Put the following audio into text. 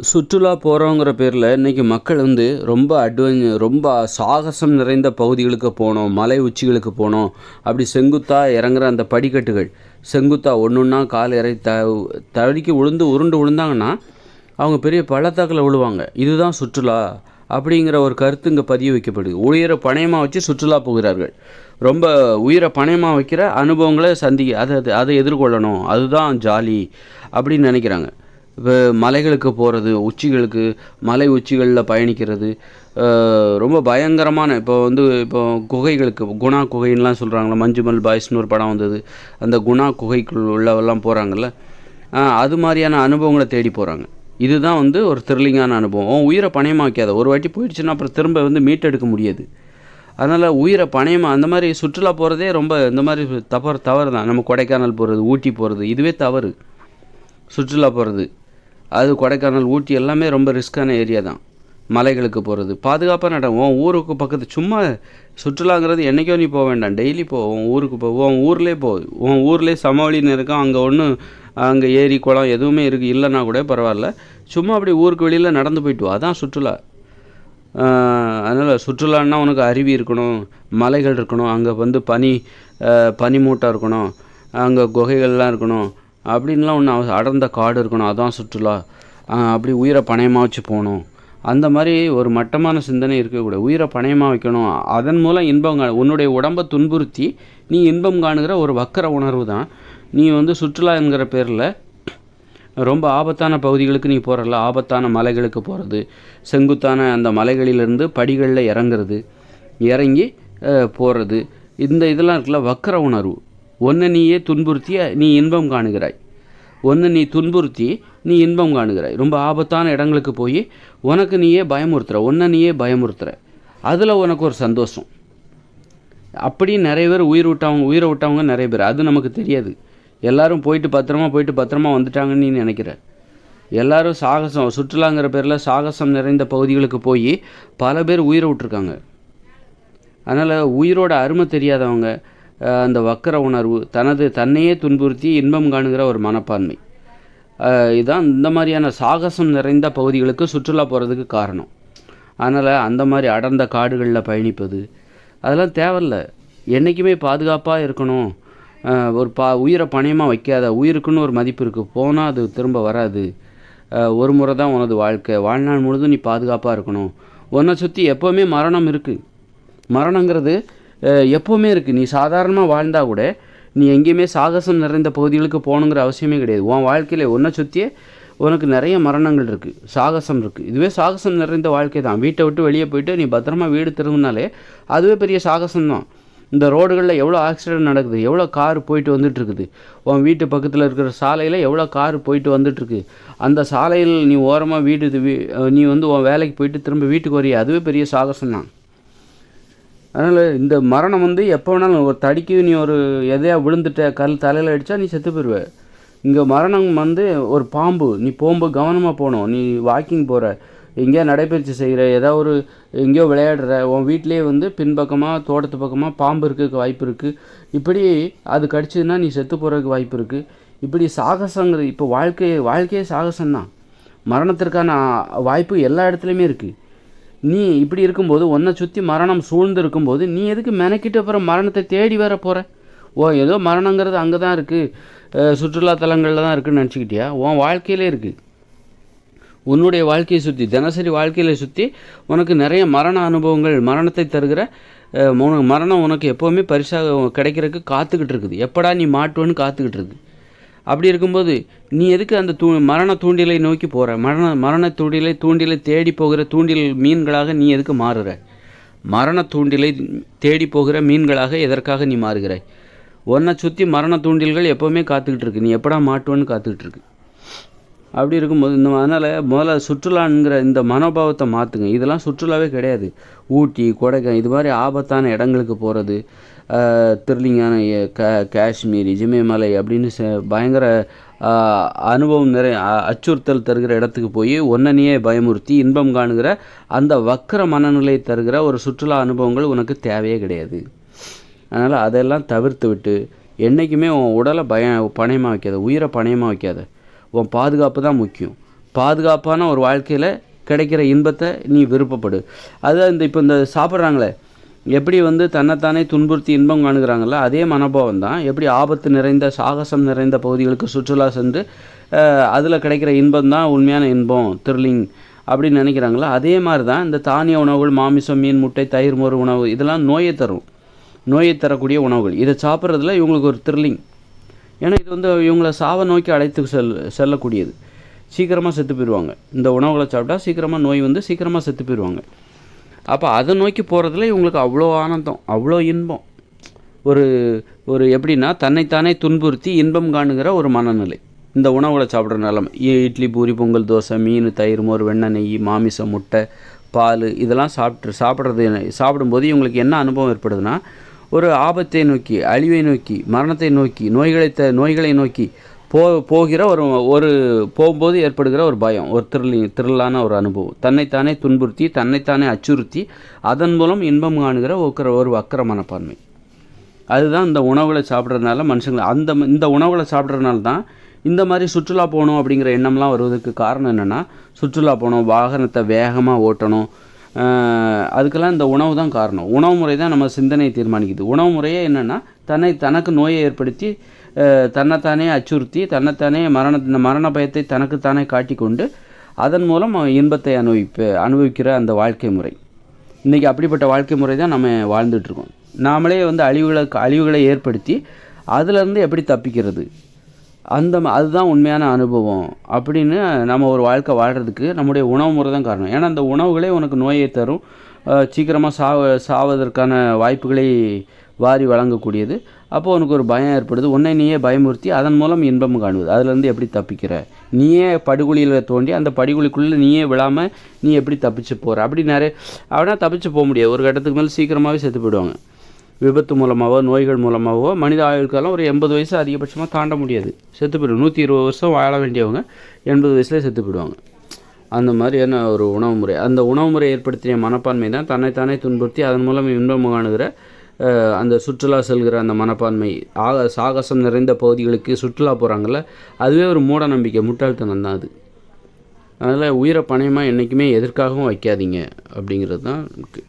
சுற்றுலா போகிறோங்கிற பேரில் இன்றைக்கி மக்கள் வந்து ரொம்ப அட்வென் ரொம்ப சாகசம் நிறைந்த பகுதிகளுக்கு போகணும் மலை உச்சிகளுக்கு போகணும் அப்படி செங்குத்தாக இறங்குற அந்த படிக்கட்டுகள் செங்குத்தாக ஒன்று ஒன்றா கால் இறை த தடுக்கி விழுந்து உருண்டு விழுந்தாங்கன்னா அவங்க பெரிய பள்ளத்தாக்கில் விழுவாங்க. இதுதான் சுற்றுலா அப்படிங்கிற ஒரு கருத்து இங்கே பதிய வைக்கப்படுது. உயிரை பணயமாக வச்சு சுற்றுலா போகிறார்கள். ரொம்ப உயிரை பணயமாக வைக்கிற அனுபவங்களை சந்தி அதை அதை- அதை எதிர்கொள்ளணும். அதுதான் ஜாலி அப்படின்னு நினைக்கிறாங்க. இப்போ மலைகளுக்கு போகிறது உச்சிகளுக்கு மலை உச்சிகளில் பயணிக்கிறது. ரொம்ப பயங்கரமான இப்போ வந்து இப்போ குகைகளுக்கு குணா குகைன்னுலாம் சொல்கிறாங்களே மஞ்சுமல் பாய்ஸ்னு ஒரு படம் வந்தது. அந்த குணா குகைக்குள் உள்ளவெல்லாம் போகிறாங்கல்ல அது மாதிரியான அனுபவங்களை தேடி போகிறாங்க இதுதான் வந்து ஒரு த்ரில்லிங்கான அனுபவம். உன் உயிரை பணயமாக வைக்காத ஒரு வாட்டி போயிடுச்சுன்னா அப்புறம் திரும்ப வந்து மீட்டெடுக்க முடியாது. அதனால் உயிரை பணயமாக அந்த மாதிரி சுற்றுலா போகிறதே ரொம்ப இந்த மாதிரி தவறு தவறு தான் நம்ம கொடைக்கானல் போகிறது ஊட்டி போகிறது இதுவே தவறு. சுற்றுலா போகிறது அது கொடைக்கானல் ஊட்டி எல்லாமே ரொம்ப ரிஸ்க்கான ஏரியா தான். மலைகளுக்கு போகிறது பாதுகாப்பாக நடக்கும் உன் ஊருக்கு பக்கத்து சும்மா சுற்றுலாங்கிறது என்றைக்கோ நீ போக வேண்டாம் டெய்லி போ உன் ஊருக்கு போ உன் ஊர்லேயே போ உன் ஊர்லேயே சமவெளின்னு இருக்கும் அங்கே ஒன்றும் அங்கே ஏரி குளம் எதுவுமே இருக்குது இல்லைன்னா கூட பரவாயில்ல. சும்மா அப்படி ஊருக்கு வெளியில் நடந்து போயிட்டு வா அதான் சுற்றுலா. அதனால் சுற்றுலான்னா உனக்கு அருவி இருக்கணும் மலைகள் இருக்கணும் அங்கே வந்து பனி பனிமூட்டம் இருக்கணும் அங்கே குகைகள்லாம் இருக்கணும் அப்படின்லாம் ஒன்று அடர்ந்த காடு இருக்கணும் அதான் சுற்றுலா. அப்படி உயிரை பணயமாக வச்சு போகணும். அந்த மாதிரி ஒரு மட்டமான சிந்தனை இருக்கக்கூடாது. உயிரை பணயமாக வைக்கணும். அதன் மூலம் இன்பம் கா உன்னுடைய உடம்பை துன்புறுத்தி நீ இன்பம் காணுகிற ஒரு வக்கர உணர்வு தான். நீ வந்து சுற்றுலா என்கிற பேரில் ரொம்ப ஆபத்தான பகுதிகளுக்கு நீ போகிறல ஆபத்தான மலைகளுக்கு போகிறது செங்குத்தான அந்த மலைகளிலிருந்து படிகளில் இறங்குறது. இறங்கி போகிறது இந்த இதெல்லாம் இருக்குல்ல வக்கர உணர்வு. ஒன்றை நீயே துன்புறுத்தி நீ இன்பம் காணுகிறாய். ஒன்று நீ துன்புறுத்தி நீ இன்பம் காணுகிறாய். ரொம்ப ஆபத்தான இடங்களுக்கு போய் உனக்கு நீயே பயமுறுத்துற ஒன்றை நீயே பயமுறுத்துற. அதில் உனக்கு ஒரு சந்தோஷம். அப்படி நிறைய பேர் உயிர் விட்டவங்க உயிரை விட்டவங்க நிறைய பேர். அது நமக்கு தெரியாது. எல்லாரும் போயிட்டு பத்திரமா போயிட்டு பத்திரமா வந்துட்டாங்கன்னு நீ நினைக்கிற. எல்லாரும் சாகசம் சுற்றுலாங்கிற பேரில் சாகசம் நிறைந்த பகுதிகளுக்கு போய் பல பேர் உயிரை விட்டுருக்காங்க. அதனால் உயிரோட அருமை தெரியாதவங்க அந்த வக்கர உணர்வு தனது தன்னையே துன்புறுத்தி இன்பம் காணுகிற ஒரு மனப்பான்மை. இதுதான் இந்த மாதிரியான சாகசம் நிறைந்த பகுதிகளுக்கு சுற்றுலா போகிறதுக்கு காரணம். அதனால் அந்த மாதிரி அடர்ந்த காடுகளில் பயணிப்பது அதெல்லாம் தேவையில்ல. என்றைக்குமே பாதுகாப்பாக இருக்கணும். ஒரு பா உயிரை பணயமாக வைக்காத உயிருக்குன்னு ஒரு மதிப்பு இருக்குது போனால் அது திரும்ப வராது. ஒரு முறை தான் உனது வாழ்க்கை. வாழ்நாள் முழுதும் நீ பாதுகாப்பாக இருக்கணும். உன்னை சுற்றி எப்போவுமே மரணம் இருக்குது மரணங்கிறது எப்போவுமே இருக்குது நீ சாதாரணமாக வாழ்ந்தால் கூட நீ எங்கேயுமே சாகசம் நிறைந்த பகுதிகளுக்கு போகணுங்கிற அவசியமே கிடையாது. உன் வாழ்க்கையில் உன்னை சுற்றியே உனக்கு நிறைய மரணங்கள் இருக்குது சாகசம் இருக்குது இதுவே சாகசம் நிறைந்த வாழ்க்கை தான். வீட்டை விட்டு வெளியே போயிட்டு நீ பத்திரமா வீடு திரும்பினாலே அதுவே பெரிய சாகசம் தான். இந்த ரோடுகளில் எவ்வளோ ஆக்சிடென்ட் நடக்குது? எவ்வளோ கார் போயிட்டு வந்துட்டுருக்குது? உன் வீட்டு பக்கத்தில் இருக்கிற சாலையில் எவ்வளோ கார் போயிட்டு வந்துட்டுருக்கு? அந்த சாலையில் நீ ஓரமாக வீடு வீ- நீ வந்து உன் வேலைக்கு போயிட்டு திரும்ப வீட்டுக்கு வரைய. அதுவே பெரிய சாகசம் தான். அதனால் இந்த மரணம் வந்து எப்போ வேணாலும் ஒரு தடிக்கு நீ ஒரு எதையா விழுந்துட்ட கல் தலையில் அடித்தா நீ செத்து போயிடுவ இங்கே மரணம் வந்து ஒரு பாம்பு. நீ போகும்போது கவனமாக போகணும். நீ வாக்கிங் போகிற எங்கேயோ நடைப்பயிற்சி செய்கிற ஏதாவது ஒரு எங்கேயோ விளையாடுற உன் வீட்டிலேயே வந்து பின்பக்கமாக தோட்டத்து பக்கமாக பாம்பு இருக்க வாய்ப்பு இருக்குது இப்படி அது கடிச்சதுன்னா நீ செத்து போகிறதுக்கு வாய்ப்பு இருக்குது இப்படி சாகசங்கிறது இப்போ வாழ்க்கை வாழ்க்கையே சாகசம்தான். மரணத்திற்கான வாய்ப்பு எல்லா இடத்துலையுமே இருக்குது நீ இப்படி இருக்கும்போது உன்னை சுற்றி மரணம் சூழ்ந்து இருக்கும்போது நீ எதுக்கு மெனக்கிட்டு அப்புறம் மரணத்தை தேடி வர போகிற ஓ ஏதோ மரணங்கிறது அங்கே தான் இருக்குது சுற்றுலா தலங்களில் தான் இருக்குன்னு நினச்சிக்கிட்டியா? உன் வாழ்க்கையிலே இருக்குது உன்னுடைய வாழ்க்கையை சுற்றி தினசரி வாழ்க்கையில் சுற்றி உனக்கு நிறைய மரண அனுபவங்கள் மரணத்தை தருகிற உனக்கு மரணம் உனக்கு எப்போவுமே பரிசாக கிடைக்கிறதுக்கு காத்துக்கிட்டு இருக்குது. எப்படா நீ மாட்டுவேன்னு காத்துக்கிட்டு இருக்குது அப்படி இருக்கும்போது நீ எதுக்கு அந்த தூ மரண தூண்டிலை நோக்கி போகிற மரண மரண தூண்டிலை தூண்டிலை தேடி போகிற தூண்டில் மீன்களாக நீ எதுக்கு மாறுற? மரண தூண்டிலை தேடி போகிற மீன்களாக எதற்காக நீ மாறுகிறாய் உன்னை சுற்றி மரண தூண்டில்கள் எப்போவுமே காத்துக்கிட்டு இருக்கு. நீ எப்படா மாட்டுவேன்னு காத்துக்கிட்டு இருக்கு. அப்படி இருக்கும்போது இந்த அதனால் முதல்ல சுற்றுலாங்கிற இந்த மனோபாவத்தை மாற்றுங்க இதெல்லாம் சுற்றுலாவே கிடையாது. ஊட்டி கொடைக்கானல் இது மாதிரி ஆபத்தான இடங்களுக்கு போகிறது திருலிங்கான க கா காஷ்மீர் இஜிமேமலை அப்படின்னு ச- பயங்கர அனுபவம் நிறைய அச்சுறுத்தல் தருகிற இடத்துக்கு போய் ஒன்னனையே பயமுறுத்தி இன்பம் காணுகிற அந்த வக்கர மனநிலை தருகிற ஒரு சுற்றுலா அனுபவங்கள் உனக்கு தேவையே கிடையாது. அதனால் அதெல்லாம் தவிர்த்து விட்டு என்றைக்குமே உன் உடலை பய பணயமாக வைக்காத உயிரை பணயமாக வைக்காத உன் பாதுகாப்பு தான் முக்கியம். பாதுகாப்பான ஒரு வாழ்க்கையில் கிடைக்கிற இன்பத்தை நீ விருப்பப்படு. அதுதான் இந்த இப்போ இந்த சாப்பிட்றாங்களே எப்படி வந்து தன்னைத்தானே துன்புறுத்தி இன்பம் காணுகிறாங்களோ அதே மனோபாவம் தான் எப்படி ஆபத்து நிறைந்த சாகசம் நிறைந்த பகுதிகளுக்கு சுற்றுலா சென்று அதில் கிடைக்கிற இன்பம் தான் உண்மையான இன்பம் த்ரில்லிங் அப்படின்னு நினைக்கிறாங்களோ அதே மாதிரி தான் இந்த தானிய உணவுகள் மாமிசம் மீன் முட்டை தயிர் மோர் உணவு இதெல்லாம் நோயை தரும். நோயை தரக்கூடிய உணவுகள். இதை சாப்பிட்றதுல இவங்களுக்கு ஒரு த்ரில்லிங் ஏன்னா இது வந்து இவங்கள சாவை நோக்கி அழைத்து செல் செல்லக்கூடியது. சீக்கிரமாக செத்து போயிடுவாங்க இந்த உணவுகளை சாப்பிட்டா சீக்கிரமாக நோய் வந்து சீக்கிரமாக செத்து போயிடுவாங்க அப்போ அதை நோக்கி போகிறதுல இவங்களுக்கு அவ்வளோ ஆனந்தம் அவ்வளோ இன்பம். ஒரு ஒரு எப்படின்னா தன்னைத்தானே துன்புறுத்தி இன்பம் காணுகிற ஒரு மனநிலை. இந்த உணவுகளை சாப்பிட்ற நிலமை. இட்லி பூரி பொங்கல் தோசை மீன் தயிர் மோர் வெண்ணெய் நெய் மாமிசம் முட்டை பால் இதெல்லாம் சாப்பிட்டு சாப்பிட்றது சாப்பிடும்போது இவங்களுக்கு என்ன அனுபவம் ஏற்படுதுன்னா ஒரு ஆபத்தை நோக்கி அழிவை நோக்கி மரணத்தை நோக்கி நோய்களை த நோய்களை நோக்கி போ போகிற ஒரு ஒரு போகும்போது ஏற்படுகிற ஒரு பயம் ஒரு திருளி திருளான ஒரு அனுபவம். தன்னைத்தானே துன்புறுத்தி தன்னைத்தானே அச்சுறுத்தி அதன் மூலம் இன்பம் காணுகிற ஒரு ஒரு வக்கர மனப்பான்மை அதுதான் இந்த உணவுகளை சாப்பிட்றதுனால மனுஷங்களை அந்த இந்த உணவுகளை சாப்பிட்றதுனால தான் இந்த மாதிரி சுற்றுலா போகணும் அப்படிங்கிற எண்ணம்லாம் வருவதற்கு காரணம் என்னென்னா சுற்றுலா போகணும் வாகனத்தை வேகமாக ஓட்டணும் அதுக்கெல்லாம் இந்த உணவு தான் காரணம். உணவு முறை தான் நம்ம சிந்தனையை தீர்மானிக்குது. உணவு முறையே என்னென்னா தன்னை தனக்கு நோயை ஏற்படுத்தி தன்னைத்தானே அச்சுறுத்தி தன்னைத்தானே மரண இந்த மரண பயத்தை தனக்குத்தானே காட்டிக்கொண்டு அதன் மூலம் இன்பத்தை அனுபவிப்ப அனுபவிக்கிற அந்த வாழ்க்கை முறை. இன்றைக்கி அப்படிப்பட்ட வாழ்க்கை முறை தான் நம்ம வாழ்ந்துட்டுருக்கோம் நாமளே வந்து அழிவுகளை அழிவுகளை ஏற்படுத்தி அதுலேருந்து எப்படி தப்பிக்கிறது? அந்த அதுதான் உண்மையான அனுபவம் அப்படின்னு நம்ம ஒரு வாழ்க்கை வாழ்கிறதுக்கு நம்முடைய உணவு முறை தான் காரணம். ஏன்னா அந்த உணவுகளே உனக்கு நோயை தரும். சீக்கிரமாக சாவ சாவதற்கான வாய்ப்புகளை வாரி வழங்கக்கூடியது. அப்போ உனக்கு ஒரு பயம் ஏற்படுது. உன்னை நீயே பயமுறுத்தி அதன் மூலம் இன்பம் காணுவது. அதுலேருந்து எப்படி தப்பிக்கிற? நீயே படுகொலியில் தோண்டி அந்த படுகொலிக்குள்ளே நீயே விழாமல் நீ எப்படி தப்பிச்சு போகிற அப்படி நிறைய அப்படின்னா தப்பிச்சு போக முடியாது. ஒரு கட்டத்துக்கு மேலே சீக்கிரமாகவே செத்து போயிடுவாங்க. விபத்து மூலமாகவோ நோய்கள் மூலமாகவோ மனித ஆயுட்காலம் ஒரு எண்பது வயசு அதிகபட்சமாக தாண்ட முடியாது. செத்து போயிடும். நூற்றி இருபது வருஷம் வாழ வேண்டியவங்க எண்பது வயசுலேயே செத்து போயிடுவாங்க. அந்த மாதிரியான ஒரு உணவு முறை? அந்த உணவு முறை ஏற்படுத்திய மனப்பான்மை தான் தன்னைத்தானே துன்புறுத்தி அதன் மூலம் இன்பம் காணுகிற அந்த சுற்றுலா செல்கிற அந்த மனப்பான்மை. ஆக சாகசம் நிறைந்த பகுதிகளுக்கு சுற்றுலா போகிறாங்கல்ல அதுவே ஒரு மூட நம்பிக்கை முட்டாள்தனம் தான் அது. அதனால் உயிரை பணயமாக என்றைக்குமே எதற்காகவும் வைக்காதீங்க அப்படிங்கிறது தான் நமக்கு